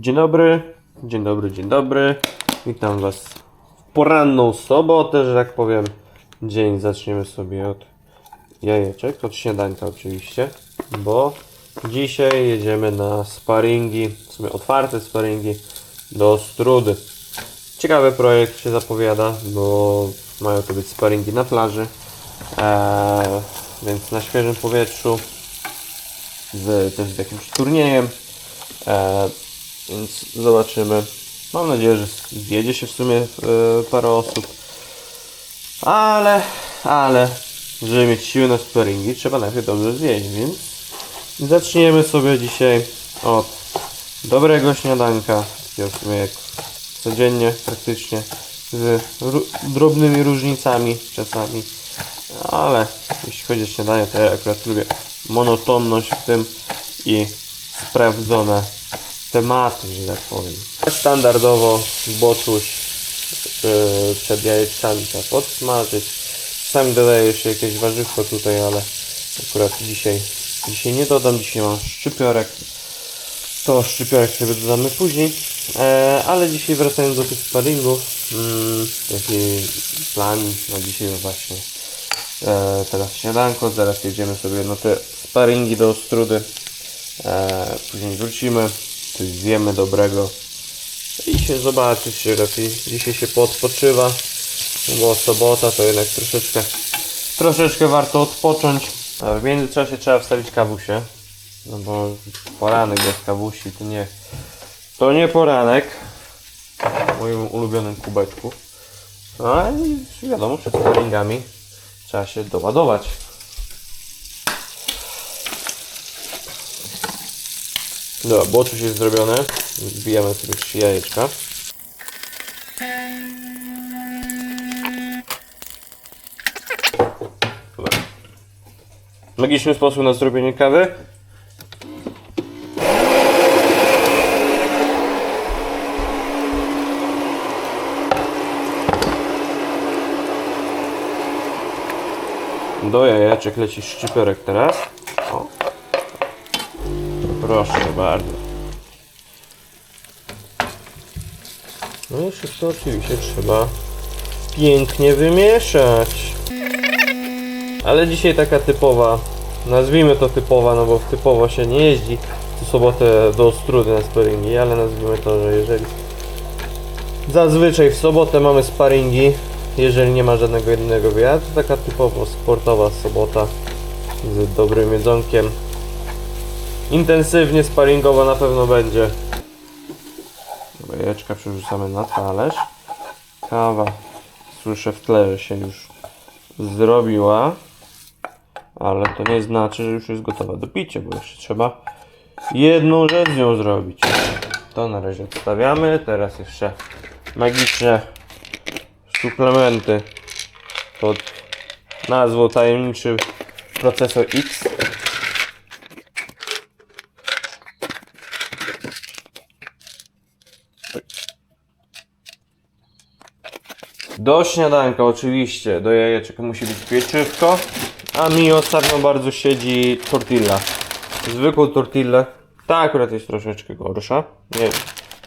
Dzień dobry, dzień dobry, dzień dobry. Witam Was w poranną sobotę, że tak powiem. Dzień zaczniemy sobie od jajeczek, od śniadanka oczywiście, bo dzisiaj jedziemy na sparingi, w sumie otwarte sparingi do Strudy. Ciekawy projekt się zapowiada, bo mają to być sparingi na plaży, eee, więc na świeżym powietrzu, z też z jakimś turniejem. E, więc zobaczymy. Mam nadzieję, że zjedzie się w sumie e, parę osób. Ale, ale, żeby mieć siły na sparingi, trzeba najpierw dobrze zjeść, więc zaczniemy sobie dzisiaj od dobrego śniadanka, w sumie jak codziennie praktycznie, z drobnymi różnicami czasami, ale jeśli chodzi o śniadanie, to ja akurat lubię monotonność w tym i sprawdzone tematy, że tak powiem. Standardowo boczuś yy, przed jajeczkami trzeba podsmażyć. Sam dodaję jeszcze jakieś warzywko tutaj, ale akurat dzisiaj, dzisiaj nie dodam. Dzisiaj mam szczypiorek. To szczypiorek sobie dodamy później. E, ale dzisiaj wracając do tych sparingów, mm, jaki plan na dzisiaj właśnie e, teraz śniadanko, zaraz jedziemy sobie na te sparingi do Ostrudy. E, później wrócimy, coś zjemy dobrego i się zobaczy się lepiej. Dzisiaj się poodpoczywa, bo sobota to jednak troszeczkę, troszeczkę warto odpocząć. A w międzyczasie trzeba wstawić kawusie, no bo poranek bez kawusi to nie, to nie poranek w moim ulubionym kubeczku. No i wiadomo, przed sparingami trzeba się doładować. Dobra, boczuś jest zrobione. Wbijamy sobie trzy jajeczka. Dobra. Magiczny sposób na zrobienie kawy. Do jajeczek leci szczypiorek teraz. Proszę bardzo. No i wszystko oczywiście trzeba pięknie wymieszać. Ale dzisiaj taka typowa, nazwijmy to typowa, no bo typowo się nie jeździ co sobotę do Ostrudy na sparingi, ale nazwijmy to, że jeżeli zazwyczaj w sobotę mamy sparingi, jeżeli nie ma żadnego innego wyjazdu, taka typowo sportowa sobota z dobrym jedzonkiem. Intensywnie sparingowo na pewno będzie. Jajeczka przerzucamy na talerz. Kawa, słyszę w tle, że się już zrobiła. Ale to nie znaczy, że już jest gotowa do picia, bo jeszcze trzeba jedną rzecz z nią zrobić. To na razie odstawiamy. Teraz jeszcze magiczne suplementy pod nazwą tajemniczy procesor X. Do śniadanka oczywiście, do jajeczek musi być pieczywko, a mi ostatnio bardzo siedzi tortilla. Zwykłą tortillę, ta akurat jest troszeczkę gorsza. Nie,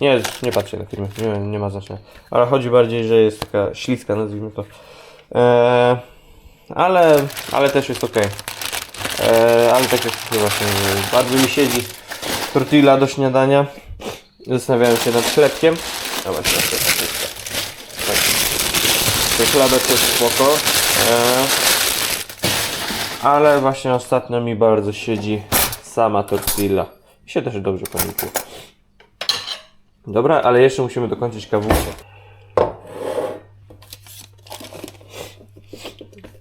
nie, nie patrzcie na filmy, nie, nie ma znaczenia. Ale chodzi bardziej, że jest taka śliska, nazwijmy to. Eee, ale, ale też jest ok. Eee, ale tak jak właśnie, bardzo mi siedzi tortilla do śniadania. Zastanawiałem się nad chlebkiem. Dobra, teraz. Ten chlebek jest spoko. Eee, ale właśnie ostatnio mi bardzo siedzi sama tortilla. I się też dobrze pamiętuje. Dobra, ale jeszcze musimy dokończyć kawusię.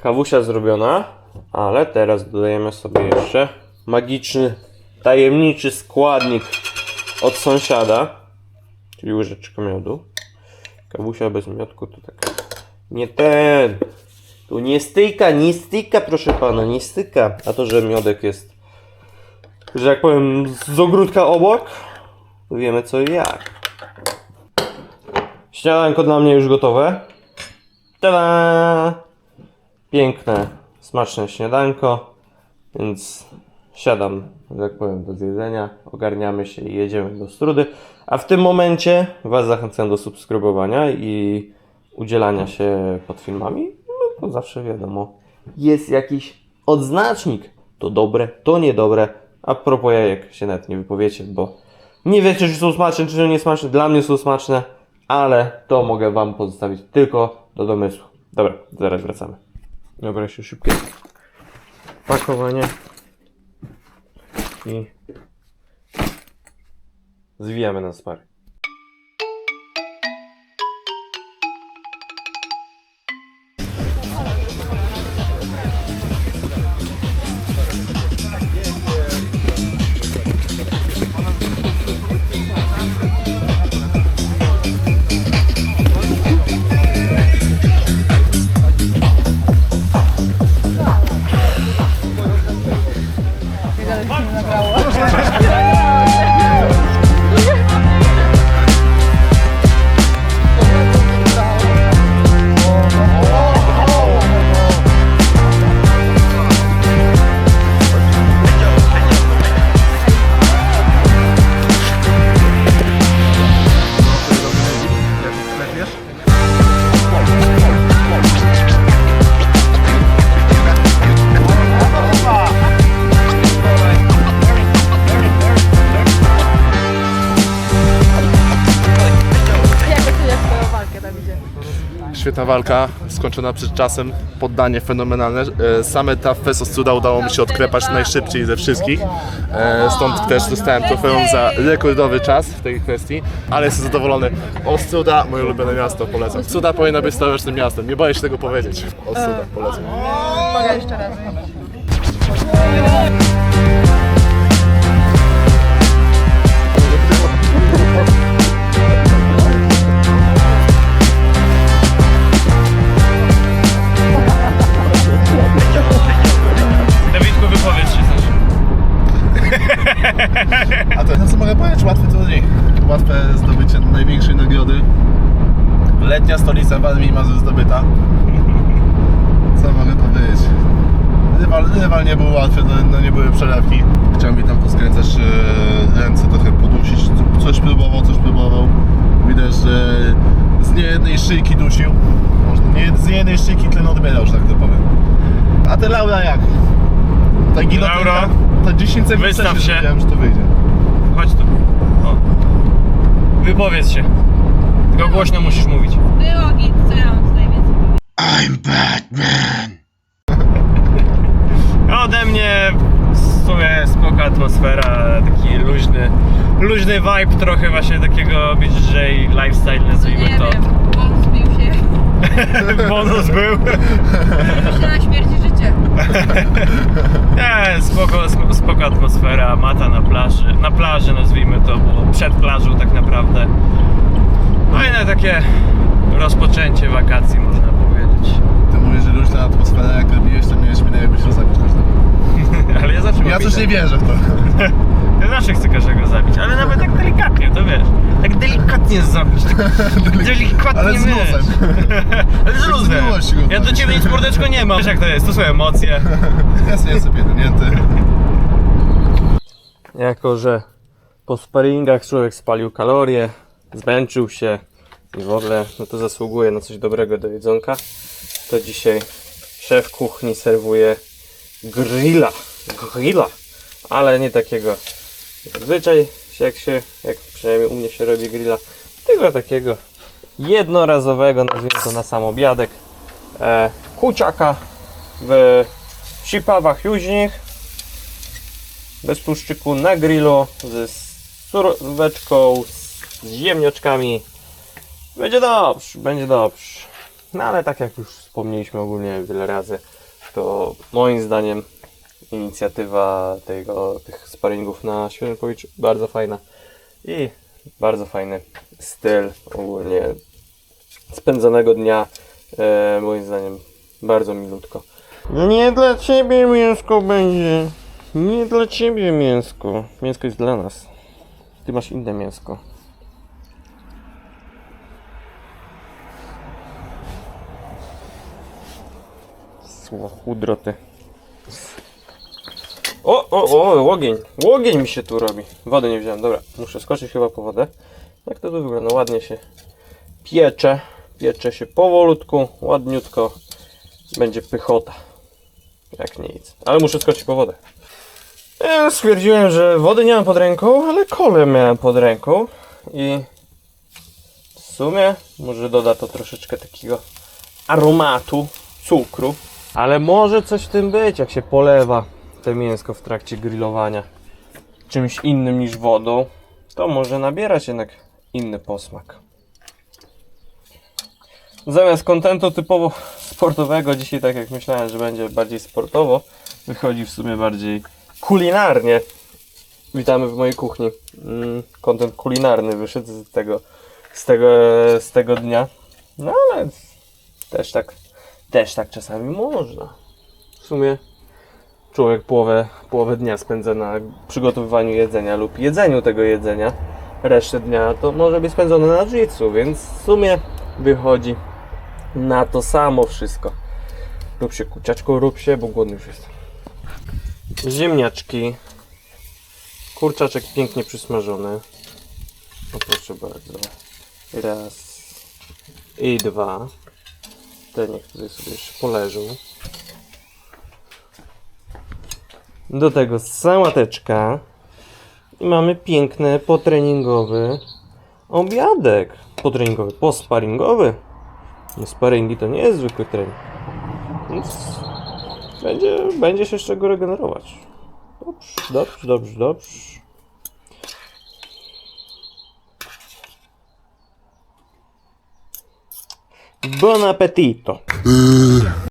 Kawusia zrobiona, ale teraz dodajemy sobie jeszcze magiczny, tajemniczy składnik od sąsiada, czyli łyżeczkę miodu. Kawusia bez miodku to tak nie ten. Tu nie styka, nie styka, proszę pana, nie styka. A to, że miodek jest, że jak powiem, z ogródka obok, wiemy co i jak. Śniadanko dla mnie już gotowe. Tada! Piękne, smaczne śniadanko, więc siadam, że tak powiem, do zjedzenia, ogarniamy się i jedziemy do Strudy. A w tym momencie Was zachęcam do subskrybowania i udzielania się pod filmami. No to zawsze wiadomo, jest jakiś odznacznik. To dobre, to niedobre. A propos jajek się nawet nie wypowiecie, bo nie wiecie, czy są smaczne, czy nie smaczne. Dla mnie są smaczne, ale to mogę Wam pozostawić tylko do domysłu. Dobra, zaraz wracamy. Dobra, jeszcze szybkie pakowanie i zwijamy na spary. Ay, Świetna walka, skończona przed czasem, poddanie fenomenalne. E, Same ta Fesos cuda udało mi się odkrepać najszybciej ze wszystkich. E, Stąd też dostałem trofeum za rekordowy czas w tej kwestii, ale jestem zadowolony. Ostruda, moje ulubione miasto, polecam. Cuda powinna być stołecznym miastem, nie boję się tego powiedzieć. Ostruda, polecam. Uwaga jeszcze raz. Nie był łatwy, no, no nie były przelewki. Chciał mi tam poskręcać e, ręce, trochę podusić. Co- Coś próbował, coś próbował. Widać, że z niejednej szyjki dusił. Można, nie, z niejednej szyjki tlen odbierał, że tak to powiem. A ty Laura jak? Ta gilotynka, Laura, ta 10 sekund wystaw się. wiedziałem, że to wyjdzie. Chodź tu. O. Wypowiedz się. Tylko głośno musisz mówić. Było git, co ja mam tutaj więcej Ode mnie w spoko atmosfera, taki luźny, luźny vibe trochę właśnie takiego BJJ lifestyle nazwijmy Nie to. wiem, on zbił się. Bonus był. Zbił się na śmierć i życie. Nie, spoko, sp- spoko atmosfera, mata na plaży, na plaży nazwijmy to, bo przed plażą tak naprawdę. Fajne takie rozpoczęcie wakacji można powiedzieć. Mówisz, że luźna atmosfera, jak robiłeś, to miałeś minę, jakbyś zabić każdego. Ale ja zawsze Ja też nie wierzę w to. Ja zawsze chcę każdego zabić, ale nawet tak delikatnie, to wiesz. Tak delikatnie zabić, tak delikatnie Ale z wiesz. luzem. Ale z luzem. miłości go Ja do zabić. ciebie nic mordeczko nie mam. Wiesz jak to jest, to są emocje. Ja sobie jestem pierdolnięty. Jako, że po sparingach człowiek spalił kalorie, zmęczył się i w ogóle, no to zasługuje na coś dobrego do jedzonka, to dzisiaj szef kuchni serwuje grilla. Grilla, ale nie takiego zwyczaj, jak się, jak przynajmniej u mnie się robi grilla, tylko takiego jednorazowego, nazwijmy to na sam obiadek, e, kuciaka w sipawach juźnych, bez tłuszczyku na grillu, ze suróweczką, z ziemnioczkami. Będzie dobrze, będzie dobrze. No ale tak jak już wspomnieliśmy ogólnie wiele razy, to moim zdaniem inicjatywa tego, tych sparingów na Świętym Powiczu bardzo fajna i bardzo fajny styl ogólnie spędzonego dnia, e, moim zdaniem bardzo milutko. Nie dla ciebie mięsko będzie. Nie dla ciebie mięsko. Mięsko jest dla nas. Ty masz inne mięsko. Sło, udroty. O, o, o, ogień. Łogień mi się tu robi. Wody nie wziąłem, dobra. Muszę skoczyć chyba po wodę. Jak to tu wygląda? Ładnie się piecze. Piecze się powolutku, ładniutko. Będzie pychota. Jak nic. Ale muszę skoczyć po wodę. Ja stwierdziłem, że wody nie mam pod ręką, ale kole miałem pod ręką. I w sumie może doda to troszeczkę takiego aromatu, cukru. Ale może coś w tym być, jak się polewa te mięsko w trakcie grillowania czymś innym niż wodą, to może nabierać jednak inny posmak. Zamiast kontentu typowo sportowego, dzisiaj tak jak myślałem, że będzie bardziej sportowo, wychodzi w sumie bardziej kulinarnie. Witamy w mojej kuchni. Mm, Kontent kulinarny wyszedł z tego, z tego, z tego dnia. No ale też tak, też tak czasami można. W sumie człowiek połowę, połowę dnia spędza na przygotowywaniu jedzenia lub jedzeniu tego jedzenia. Resztę dnia to może być spędzone na jiu więc w sumie wychodzi na to samo wszystko. Rób się kuciaczku, rób się, bo głodny już jestem. Ziemniaczki. Kurczaczek pięknie przysmażony. O proszę bardzo. Raz. I dwa. Te tutaj sobie jeszcze. Do tego sałateczka. I mamy piękny potreningowy obiadek. Potreningowy, posparingowy. No sparingi to nie jest zwykły trening. Więc będzie, będzie się z czego regenerować. Dobrze, dobrze, dobrze, dobrze. Buon appetito!